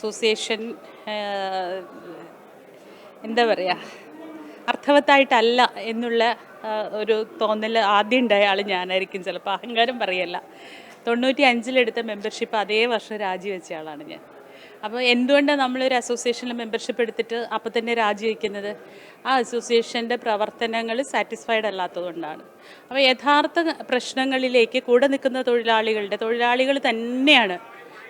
Association എന്താ പറയുക അർത്ഥവത്തായിട്ടല്ല എന്നുള്ള ഒരു തോന്നൽ ആദ്യം ഉണ്ടായ ആൾ ഞാനായിരിക്കും. ചിലപ്പോൾ അഹങ്കാരം പറയല്ല. തൊണ്ണൂറ്റി അഞ്ചിലെടുത്ത മെമ്പർഷിപ്പ് അതേ വർഷം രാജിവെച്ച ആളാണ് ഞാൻ. അപ്പോൾ എന്തുകൊണ്ടാണ് നമ്മളൊരു അസോസിയേഷനിൽ മെമ്പർഷിപ്പ് എടുത്തിട്ട് അപ്പോൾ തന്നെ രാജിവെക്കുന്നത് ആ അസോസിയേഷന്റെ പ്രവർത്തനങ്ങൾ സാറ്റിസ്ഫൈഡ് അല്ലാത്തതുകൊണ്ടാണ്. അപ്പോൾ യഥാർത്ഥ പ്രശ്നങ്ങളിലേക്ക് കൂടെ നിൽക്കുന്ന തൊഴിലാളികളുടെ തൊഴിലാളികൾ തന്നെയാണ്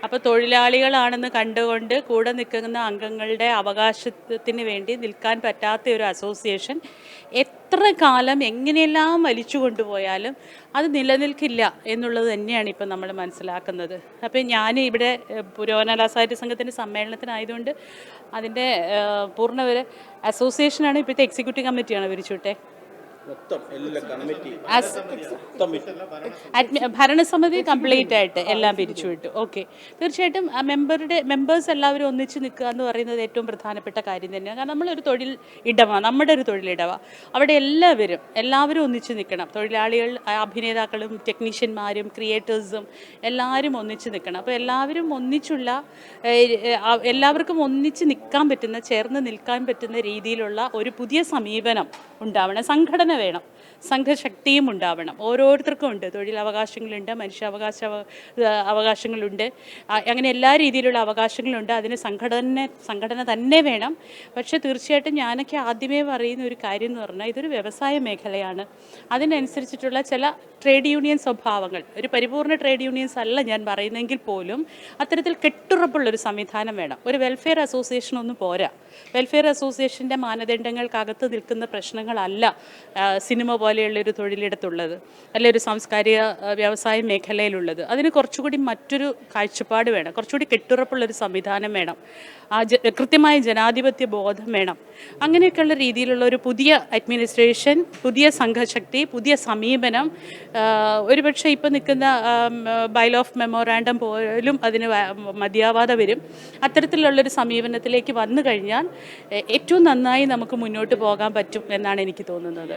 അപ്പോൾ തൊഴിലാളികളാണെന്ന് കണ്ടുകൊണ്ട് കൂടെ നിൽക്കുന്ന അംഗങ്ങളുടെ അവകാശത്തിന് വേണ്ടി നിൽക്കാൻ പറ്റാത്ത ഒരു അസോസിയേഷൻ എത്ര കാലം എങ്ങനെയെല്ലാം വലിച്ചു കൊണ്ടുപോയാലും അത് നിലനിൽക്കില്ല എന്നുള്ളത് തന്നെയാണ് ഇപ്പം നമ്മൾ മനസ്സിലാക്കുന്നത്. അപ്പോൾ ഞാൻ ഇവിടെ പുരോഗമന സാഹിത്യ സംഘത്തിന്റെ സമ്മേളനത്തിനായതുകൊണ്ട് അതിന്റെ പൂർണ ഒരു അസോസിയേഷനാണ് ഇപ്പോഴത്തെ എക്സിക്യൂട്ടീവ് കമ്മിറ്റിയാണ് വിരിച്ചുവിട്ടെ ഭരണസമിതി കംപ്ലീറ്റ് ആയിട്ട് എല്ലാം പിരിച്ചുവിട്ടു ഓക്കെ തീർച്ചയായിട്ടും ആ മെമ്പറുടെ മെമ്പേഴ്സ് എല്ലാവരും ഒന്നിച്ച് നിൽക്കുക എന്ന് പറയുന്നത് ഏറ്റവും പ്രധാനപ്പെട്ട കാര്യം തന്നെയാണ്. കാരണം നമ്മളൊരു തൊഴിൽ ഇടവ നമ്മുടെ ഒരു തൊഴിലിടവ അവിടെ എല്ലാവരും എല്ലാവരും ഒന്നിച്ച് നിൽക്കണം. തൊഴിലാളികൾ അഭിനേതാക്കളും ടെക്നീഷ്യന്മാരും ക്രിയേറ്റേഴ്സും എല്ലാവരും ഒന്നിച്ച് നിൽക്കണം. അപ്പോൾ എല്ലാവരും ഒന്നിച്ചുള്ള എല്ലാവർക്കും ഒന്നിച്ച് നിൽക്കാൻ പറ്റുന്ന ചേർന്ന് നിൽക്കാൻ പറ്റുന്ന രീതിയിലുള്ള ഒരു പുതിയ സമീപനം ഉണ്ടാവണം. സംഘടന വേണം. സംഘശക്തിയും ഉണ്ടാവണം. ഓരോരുത്തർക്കും ഉണ്ട്. തൊഴിലവകാശങ്ങളുണ്ട് മനുഷ്യാവകാശ അവ- അവകാശങ്ങളുണ്ട്. അങ്ങനെ എല്ലാ രീതിയിലുള്ള അവകാശങ്ങളുണ്ട്. അതിന് സംഘടന സംഘടന തന്നെ വേണം. പക്ഷേ തീർച്ചയായിട്ടും ഞാനൊക്കെ ആദ്യമേ പറയുന്ന ഒരു കാര്യം എന്ന് പറഞ്ഞാൽ ഇതൊരു വ്യവസായ മേഖലയാണ്. അതിനനുസരിച്ചിട്ടുള്ള ചില ട്രേഡ് യൂണിയൻ സ്വഭാവങ്ങൾ. ഒരു പരിപൂർണ ട്രേഡ് യൂണിയൻസ് അല്ല ഞാൻ പറയുന്നെങ്കിൽ പോലും അത്തരത്തിൽ കെട്ടുറപ്പുള്ളൊരു സംവിധാനം വേണം. ഒരു വെൽഫെയർ അസോസിയേഷൻ ഒന്നും പോരാ. വെൽഫെയർ അസോസിയേഷന്റെ മാനദണ്ഡങ്ങൾക്കകത്ത് നിൽക്കുന്ന പ്രശ്നങ്ങളല്ല സിനിമ പോലെയുള്ളൊരു തൊഴിലിടത്തുള്ളത് അല്ലെ ഒരു സാംസ്കാരിക വ്യവസായ മേഖലയിലുള്ളത് അതിന് കുറച്ചുകൂടി മറ്റൊരു കാഴ്ചപ്പാട് വേണം കുറച്ചുകൂടി കെട്ടുറപ്പുള്ളൊരു സംവിധാനം വേണം ആ കൃത്യമായ ജനാധിപത്യ ബോധം വേണം. അങ്ങനെയൊക്കെയുള്ള രീതിയിലുള്ള ഒരു പുതിയ അഡ്മിനിസ്ട്രേഷൻ പുതിയ സംഘശക്തി പുതിയ സമീപനം ഒരുപക്ഷെ ഇപ്പം നിൽക്കുന്ന ബൈൽ ഓഫ് മെമ്മോറാണ്ടം പോലും അതിന് മതിയാവാതെ വരും. അത്തരത്തിലുള്ളൊരു സമീപനത്തിലേക്ക് വന്നു കഴിഞ്ഞാൽ ഏറ്റവും നന്നായി നമുക്ക് മുന്നോട്ട് പോകാൻ പറ്റും എന്നാണ് എനിക്ക് തോന്നുന്നത്.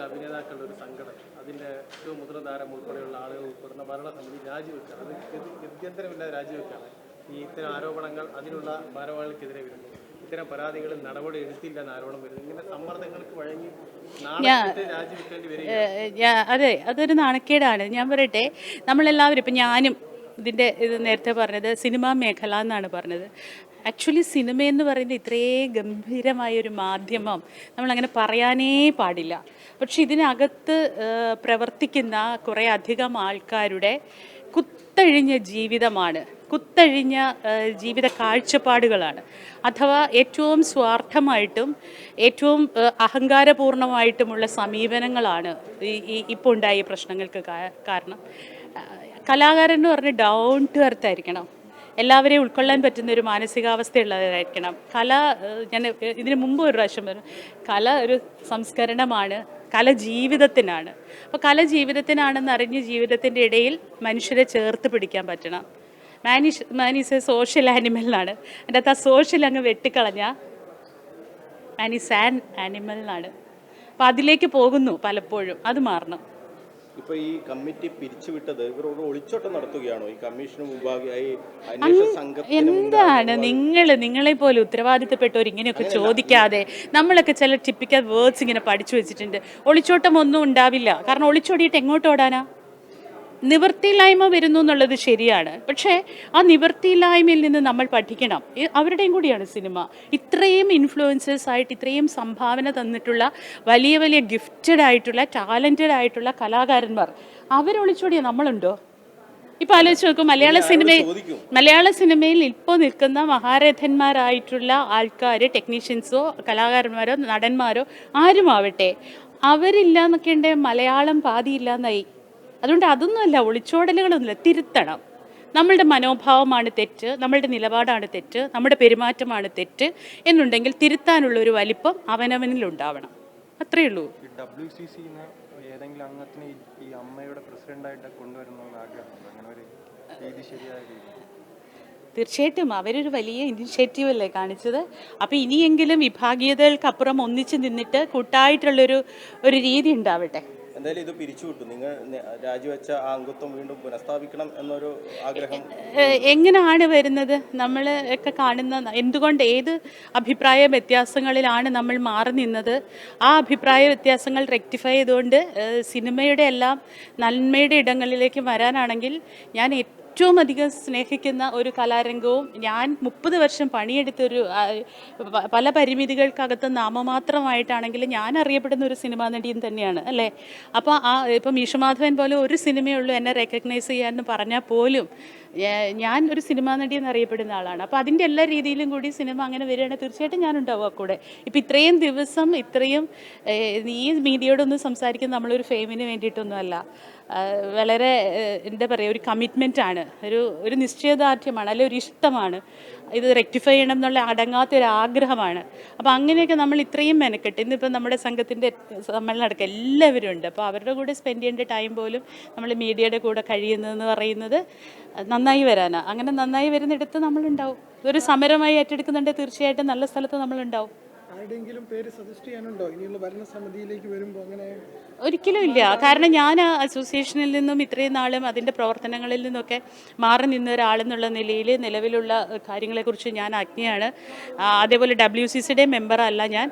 മലയാളത്തിലെ അഭിനേതാക്കളുടെ ഒരു സംഘടന അതിന്റെ ഏറ്റവും മുതിർന്ന താരം ഉൾപ്പെടെയുള്ള ആളുകൾ ഉൾപ്പെടുന്ന ഭരണസമിതി രാജിവെക്കുക അത് ഗതി- ഗത്യന്തരമില്ലാതെ രാജിവെക്കുകയാണ് ഈ ഇത്തരം ആരോപണങ്ങൾ അതിനുള്ള ഭാരവാഹികൾക്കെതിരെ വരുന്നു. ഇത്തരം പരാതികളിൽ നടപടി എടുത്തില്ല എന്ന ആരോപണം വരുന്നു. ഇങ്ങനെ സമ്മർദ്ദങ്ങൾക്ക് വഴങ്ങി രാജിവെക്കേണ്ടി വരും അതെ അതൊരു നാണക്കേടാണ്. ഞാൻ പറയട്ടെ നമ്മളെല്ലാവരും ഇപ്പം ഞാനും ഇതിന്റെ ഇത് നേരത്തെ പറഞ്ഞത് സിനിമാ മേഖല എന്നാണ് പറഞ്ഞത്. ആക്ച്വലി സിനിമ എന്ന് പറയുന്നത് ഇത്രയും ഗംഭീരമായ ഒരു മാധ്യമം നമ്മളങ്ങനെ പറയാനേ പാടില്ല. പക്ഷെ ഇതിനകത്ത് പ്രവർത്തിക്കുന്ന കുറേ അധികം ആൾക്കാരുടെ കുത്തഴിഞ്ഞ ജീവിതമാണ്. കുത്തഴിഞ്ഞ ജീവിത കാഴ്ചപ്പാടുകളാണ്. അഥവാ ഏറ്റവും സ്വാർത്ഥമായിട്ടും ഏറ്റവും അഹങ്കാരപൂർണമായിട്ടുമുള്ള സമീപനങ്ങളാണ് ഈ ഇപ്പോൾ ഉണ്ടായ പ്രശ്നങ്ങൾക്ക് കാരണം. കലാകാരൻ എന്ന് പറഞ്ഞ് ഡൗൺ ടു എർത്ത് ആയിരിക്കണം. എല്ലാവരെയും ഉൾക്കൊള്ളാൻ പറ്റുന്ന ഒരു മാനസികാവസ്ഥയുള്ളവരായിരിക്കണം കല ഞാൻ ഇതിനു മുമ്പ് ഒരു പ്രാവശ്യം പറഞ്ഞു കല ഒരു സംസ്കരണമാണ് കല ജീവിതത്തിനാണ്. അപ്പോൾ കല ജീവിതത്തിനാണെന്ന് അറിഞ്ഞ് ജീവിതത്തിന്റെ ഇടയിൽ മനുഷ്യരെ ചേർത്ത് പിടിക്കാൻ പറ്റണം. Man is man is a social animal എന്നാണ് അതിന്റെ അകത്ത് ആ സോഷ്യൽ അങ്ങ് വെട്ടിക്കളഞ്ഞാൽ മാനീസ് ആൻ ആനിമൽ എന്നാണ് അപ്പോൾ അതിലേക്ക് പോകുന്നു പലപ്പോഴും അത് മാറണം. ഇപ്പൊ ഈ കമ്മിറ്റി പിരിച്ചുവിട്ടത് ഇവരോട് ഒളിച്ചോട്ടം നടത്തുകയാണോ? ഈ കമ്മീഷന് മുമ്പാകെ ഈ അന്വേഷണ സംഘത്തിന് എന്താണ് നിങ്ങൾ നിങ്ങളെ പോലെ ഉത്തരവാദിത്തപ്പെട്ടവർ ഇങ്ങനെയൊക്കെ ചോദിക്കാതെ നമ്മളൊക്കെ ചില ടിപ്പിക്കൽ വേർഡ്സ് ഇങ്ങനെ പഠിച്ചു വെച്ചിട്ടുണ്ട്. ഒളിച്ചോട്ടം ഒന്നും ഉണ്ടാവില്ല. കാരണം ഒളിച്ചോടിയിട്ട് എങ്ങോട്ട് ഓടാനാ? നിവൃത്തിയില്ലായ്മ വരുന്നു എന്നുള്ളത് ശരിയാണ്. പക്ഷേ ആ നിവൃത്തിയില്ലായ്മയിൽ നിന്ന് നമ്മൾ പഠിക്കണം. അവരുടെയും കൂടിയാണ് സിനിമ. ഇത്രയും ഇൻഫ്ലുവൻസേഴ്സ് ആയിട്ട് ഇത്രയും സംഭാവന തന്നിട്ടുള്ള വലിയ വലിയ ഗിഫ്റ്റഡ് ആയിട്ടുള്ള ടാലന്റഡ് ആയിട്ടുള്ള കലാകാരന്മാർ. അവരൊളിച്ചോടിയാ നമ്മളുണ്ടോ? ഇപ്പൊ ആലോചിച്ച് നോക്കൂ മലയാള സിനിമ മലയാള സിനിമയിൽ ഇപ്പോൾ നിൽക്കുന്ന മഹാരഥന്മാരായിട്ടുള്ള ആൾക്കാർ ടെക്നീഷ്യൻസോ കലാകാരന്മാരോ നടന്മാരോ ആരുമാവട്ടെ? അവരില്ല എന്നൊക്കെ ഉണ്ട് മലയാളം പാതിയില്ലാന്നായി. അതുകൊണ്ട് അതൊന്നുമല്ല ഒളിച്ചോടലുകളൊന്നുമില്ല. തിരുത്തണം. നമ്മളുടെ മനോഭാവമാണ് തെറ്റ് നമ്മളുടെ നിലപാടാണ് തെറ്റ് നമ്മുടെ പെരുമാറ്റമാണ് തെറ്റ് എന്നുണ്ടെങ്കിൽ തിരുത്താനുള്ള ഒരു വലിപ്പം അവനവനിൽ ഉണ്ടാവണം. അത്രേ ഉള്ളൂ. ഡബ്ല്യു സി ഏതെങ്കിലും അംഗത്തിന് ഈ- ഈ അമ്മയുടെ പ്രസിഡന്റായിട്ട് കൊണ്ടുവരണമെന്ന് ആഗ്രഹമുണ്ട്? അങ്ങനെ ഒരു രീതി ശരിയായ രീതി. തീർച്ചയായിട്ടും. അവരൊരു വലിയ ഇനിഷ്യേറ്റീവ് അല്ലേ കാണിച്ചത്? അപ്പോൾ ഇനിയെങ്കിലും വിഭാഗീയതകൾക്കപ്പുറം ഒന്നിച്ച് നിന്നിട്ട് കൂട്ടായിട്ടുള്ളൊരു ഒരു രീതി ഉണ്ടാവട്ടെ. എന്തായാലും ഇത് പിരിച്ചു പിരിച്ചുവിട്ടു നിങ്ങൾ രാജിവെച്ച ആ അംഗത്വം വീണ്ടും പുനഃസ്ഥാപിക്കണം എന്നൊരു ആഗ്രഹം. എങ്ങനെയാണ് വരുന്നത്? നമ്മൾ ഒക്കെ കാണുന്ന എന്തുകൊണ്ട് ഏത് അഭിപ്രായ വ്യത്യാസങ്ങളിലാണ് നമ്മൾ മാറി നിന്നത്? ആ അഭിപ്രായ വ്യത്യാസങ്ങൾ റെക്ടിഫൈ ചെയ്തുകൊണ്ട് സിനിമയുടെ എല്ലാം നന്മയുടെ ഇടങ്ങളിലേക്ക് വരാനാണെങ്കിൽ ഞാൻ അധികം സ്നേഹിക്കുന്ന ഒരു കലാരംഗവും ഞാൻ മുപ്പത് വർഷം പണിയെടുത്തൊരു പല പരിമിതികൾക്കകത്ത് നാമമാത്രമായിട്ടാണെങ്കിലും ഞാൻ അറിയപ്പെടുന്ന ഒരു സിനിമാ നടിയും തന്നെയാണ് അല്ലേ? അപ്പോൾ ആ ഇപ്പം മീഷമാധവൻ പോലെ ഒരു സിനിമയുള്ളൂ എന്നെ റെക്കഗ്നൈസ് ചെയ്യാമെന്ന് പറഞ്ഞാൽ പോലും ഞാൻ ഒരു സിനിമാ നടി എന്നറിയപ്പെടുന്ന ആളാണ്. അപ്പോൾ അതിന്റെ എല്ലാ രീതിയിലും കൂടി സിനിമ അങ്ങനെ വരികയാണെങ്കിൽ തീർച്ചയായിട്ടും ഞാനുണ്ടാവും ആ കൂടെ. ഇപ്പം ഇത്രയും ദിവസം ഇത്രയും ഈ മീഡിയയോടൊന്നും സംസാരിക്കുന്ന നമ്മളൊരു ഫെയിമിന് വേണ്ടിയിട്ടൊന്നുമല്ല. വളരെ എന്താ പറയുക ഒരു കമ്മിറ്റ്മെന്റ് ആണ്. ഒരു ഒരു നിശ്ചയദാർഢ്യമാണ് അല്ലെ ഒരു ഇഷ്ടമാണ്. ഇത് റെക്ടിഫൈ ചെയ്യണം എന്നുള്ള അടങ്ങാത്ത ഒരു ആഗ്രഹമാണ് അപ്പോൾ അങ്ങനെയൊക്കെ നമ്മൾ ഇത്രയും മെനക്കെട്ട് ഇന്നിപ്പോൾ നമ്മുടെ സംഘത്തിന്റെ സമ്മേളനം നടക്കുക എല്ലാവരും ഉണ്ട്. അപ്പോൾ അവരുടെ കൂടെ സ്പെൻഡ് ചെയ്യേണ്ട ടൈം പോലും നമ്മൾ മീഡിയയുടെ കൂടെ കഴിയുന്നതെന്ന് പറയുന്നത് നന്നായി വരാനാണ് അങ്ങനെ നന്നായി വരുന്നിടത്ത് നമ്മളുണ്ടാവും. ഒരു സമരമായി ഏറ്റെടുക്കുന്നുണ്ടെങ്കിൽ തീർച്ചയായിട്ടും നല്ല സ്ഥലത്ത് നമ്മളുണ്ടാവും. ആരുടെയെങ്കിലും പേര് സജസ്റ്റ് ചെയ്യാനുണ്ടോ? ഇനിയുള്ള ഭരണസമിതിയിലേക്ക് വരുമ്പോൾ അങ്ങനെ ഒരിക്കലും ഇല്ല. കാരണം ഞാൻ അസോസിയേഷനിൽ നിന്നും ഇത്രയും നാളും അതിന്റെ പ്രവർത്തനങ്ങളിൽ നിന്നൊക്കെ മാറി നിന്ന ഒരാളെന്നുള്ള നിലയിൽ നിലവിലുള്ള കാര്യങ്ങളെക്കുറിച്ച് ഞാൻ അജ്ഞയാണ് അതേപോലെ ഡബ്ല്യു സി സിയുടെ മെമ്പറല്ല ഞാൻ.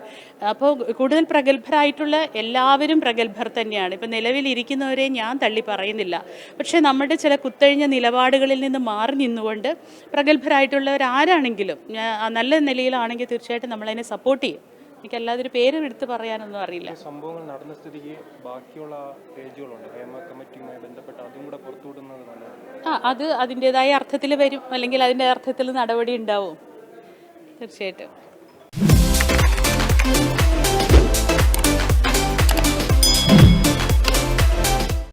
അപ്പോൾ കൂടുതൽ പ്രഗത്ഭരായിട്ടുള്ള എല്ലാവരും പ്രഗത്ഭർ തന്നെയാണ്. ഇപ്പം നിലവിലിരിക്കുന്നവരെ ഞാൻ തള്ളി പറയുന്നില്ല. പക്ഷേ നമ്മുടെ ചില കുത്തഴിഞ്ഞ നിലപാടുകളിൽ നിന്ന് മാറി നിന്നുകൊണ്ട് പ്രഗത്ഭരായിട്ടുള്ളവരാരാണെങ്കിലും നല്ല നിലയിലാണെങ്കിൽ തീർച്ചയായിട്ടും നമ്മളതിനെ സപ്പോർട്ട് ചെയ്യും എനിക്കല്ലാതെ ഒരു പേര് എടുത്ത് പറയാനൊന്നും അറിയില്ല. സംഭവങ്ങൾ നടന്ന സ്ഥിതിക്ക് ബാക്കിയുള്ള പേജുകളുണ്ട്. ഹേമ കമ്മിറ്റിയുമായി ബന്ധപ്പെട്ട് അതും കൂടെ പുറത്തുവിടുന്നത് ആ അത് അതിന്റെതായ അർത്ഥത്തിൽ വരും. അല്ലെങ്കിൽ അതിന്റെ അർത്ഥത്തിൽ നടപടി ഉണ്ടാവും. തീർച്ചയായിട്ടും.